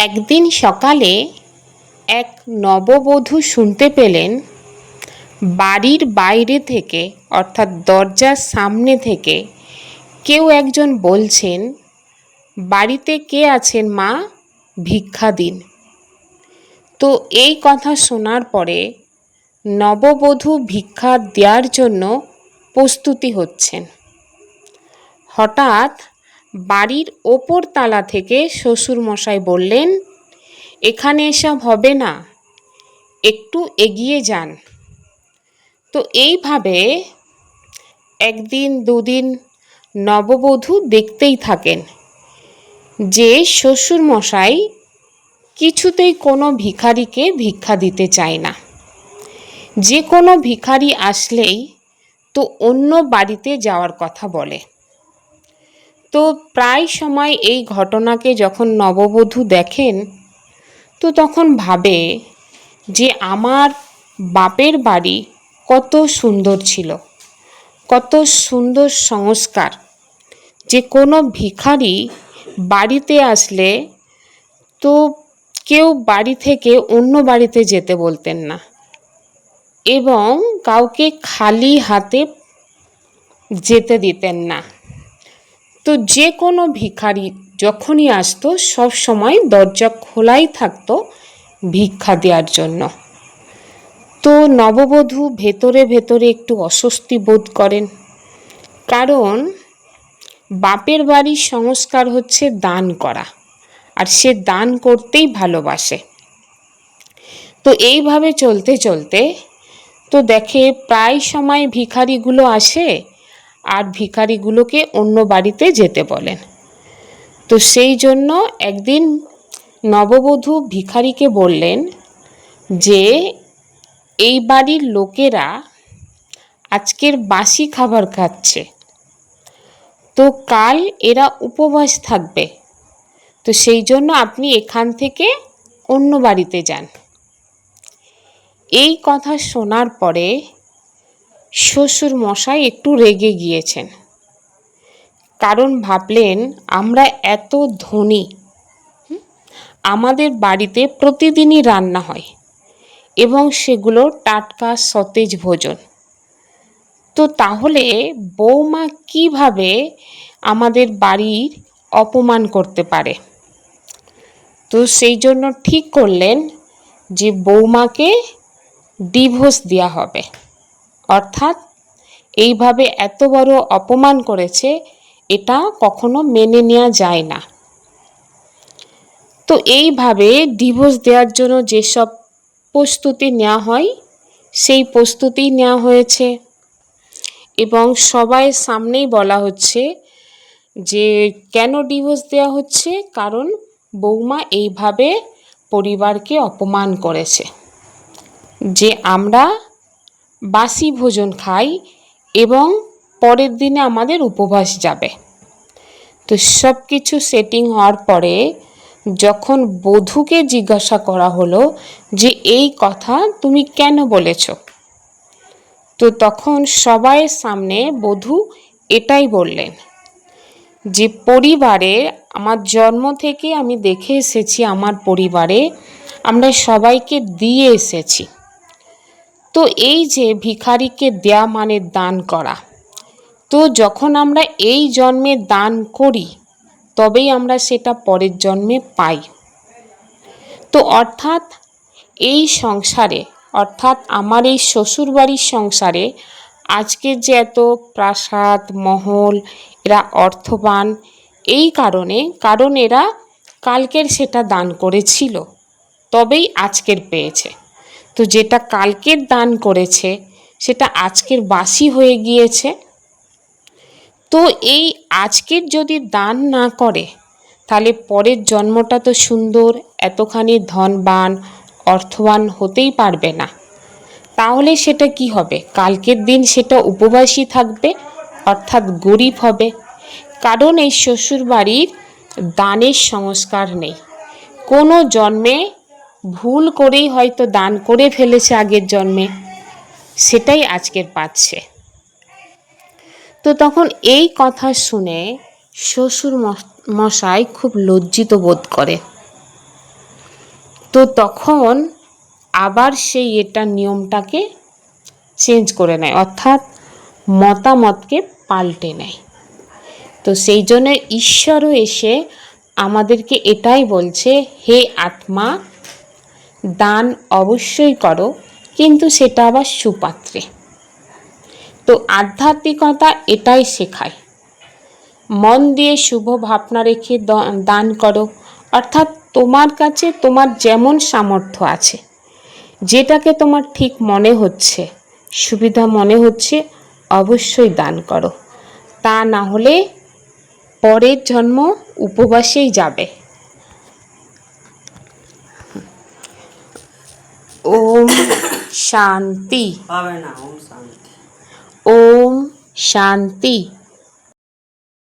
একদিন সকালে এক নববধূ শুনতে পেলেন, বাড়ির বাইরে থেকে, অর্থাৎ দরজার সামনে থেকে, কেউ একজন বলছেন, বাড়িতে কে আছেন মা? ভিক্ষা দিন। তো এই কথা শোনার পরে নববধূ ভিক্ষা দেওয়ার জন্য প্রস্তুতি হচ্ছেন। হঠাৎ বাড়ির ওপর তালা থেকে শ্বশুরমশাই বললেন, এখানে এসব হবে না, একটু এগিয়ে যান। তো এইভাবে একদিন, দুদিন নববধূ দেখতেই থাকেন যে শ্বশুরমশাই কিছুতেই কোনো ভিখারিকে ভিক্ষা দিতে চায় না। যে কোনো ভিখারি আসলেই তো অন্য বাড়িতে যাওয়ার কথা বলে। তো প্রায় সময় এই ঘটনাকে যখন নববধূ দেখেন, তো তখন ভাবে যে আমার বাপের বাড়ি কত সুন্দর ছিল, কত সুন্দর সংস্কার। যে কোনো ভিখারি বাড়িতে আসলে তো কেউ বাড়ি থেকে অন্য বাড়িতে যেতে বলতেন না এবং কাউকে খালি হাতে যেতে দিতেন না। তো যে কোনো ভিখারি যখনই আসতো, সব সময় দরজা খোলাই থাকতো ভিক্ষা দেওয়ার জন্য। তো নববধূ ভেতরে ভেতরে একটু অস্বস্তি বোধ করেন। কারণ বাপের বাড়ির সংস্কার হচ্ছে দান করা, আর সে দান করতেই ভালোবাসে। তো এইভাবে চলতে চলতে তো দেখে প্রায় সময় ভিখারিগুলো আসে আর ভিখারিগুলোকে অন্য বাড়িতে যেতে বলেন। তো সেই জন্য একদিন নববধূ ভিখারিকে বললেন যে, এই বাড়ির লোকেরা আজকের বাসি খাবার খাচ্ছে। তো কাল এরা উপবাস থাকবে। তো সেই জন্য আপনি এখান থেকে অন্য বাড়িতে যান। এই কথা শোনার পরে শ্বশুর মশাই একটু রেগে গিয়েছেন। কারণ ভাবলেন, আমরা এত ধনী আমাদের বাড়িতে প্রতিদিনই রান্না হয় এবং সেগুলো টাটকা সতেজ ভোজন। তো তাহলে বৌমা কীভাবে আমাদের বাড়ির অপমান করতে পারে? তো সেই জন্য ঠিক করলেন যে বৌমাকে ডিভোর্স দেওয়া হবে। অর্থাৎ এইভাবে এত বড় অপমান করেছে, এটা কখনো মেনে নেওয়া যায় না। তো এইভাবে ডিভোর্স দেওয়ার জন্য যেসব প্রস্তুতি নেওয়া হয়, সেই প্রস্তুতি নেওয়া হয়েছে। এবং সবাই সামনেই বলা হচ্ছে যে, কেন ডিভোর্স দেওয়া হচ্ছে? কারণ বৌমা এইভাবে পরিবারকে অপমান করেছে। যে আমরা বাসি ভোজন খাই এবং পরের দিনে আমাদের উপবাস যাবে। তো সব কিছু সেটিং হওয়ার পরে যখন বধূকে জিজ্ঞাসা করা হলো যে, এই কথা তুমি কেন বলেছ? তো তখন সবাই সামনে বধূ এটাই বললেন যে, পরিবারে আমার জন্ম থেকে আমি দেখে এসেছি, আমার পরিবারে আমরা সবাইকে দিয়ে এসেছি। তো এই যে ভিখারিকে দেয়া মানে দান করা। তো যখন আমরা এই জন্মে দান করি, তবেই আমরা সেটা পরের জন্মে পাই। তো অর্থাৎ এই সংসারে, অর্থাৎ আমার এই শ্বশুরবাড়ির সংসারে আজকের যে এত প্রাসাদ, মহল, এরা অর্থবান, এই কারণে, কারণ এরা কালকের সেটা দান করেছিল, তবেই আজকের পেয়েছে। তো যেটা কালকের দান করেছে, সেটা আজকের বাসি হয়ে গিয়েছে। তো এই আজকের যদি দান না করে, তাহলে পরের জন্মটা তো সুন্দর, এতখানি ধনবান, অর্থবান হতেই পারবে না। তাহলে সেটা কি হবে? কালকের দিন সেটা উপবাসী থাকবে, অর্থাৎ গরিব হবে। কারণ এই শ্বশুর বাড়ির দানের সংস্কার নেই। কোনো জন্মে ভুল করেই হয়তো দান করে ফেলেছে আগের জন্মে। সেটাই আজকের পাচ্ছে। তো তখন এই কথা শুনে শ্বশুর মশাই খুব লজ্জিত বোধ করে। তো তখন আবার সেই এটা নিয়মটাকে চেঞ্জ করে নেয়, অর্থাৎ মতামতকে পাল্টে নেয়। তো সেই জন্য ঈশ্বরও এসে আমাদেরকে এটাই বলছে, হে আত্মা দান অবশ্যই করো, কিন্তু সেটা আবার সুপাত্রে। তো আধ্যাত্মিকতা এটাই শেখায়। মন দিয়ে শুভ ভাবনা রেখে দান করো, অর্থাৎ তোমার কাছে তোমার যেমন সামর্থ্য আছে, যেটাকে তোমার ঠিক মনে হচ্ছে, সুবিধা মনে হচ্ছে, অবশ্যই দান করো। তা না হলে পরের জন্ম উপবাসেই যাবে। ওম শান্তি পাবে না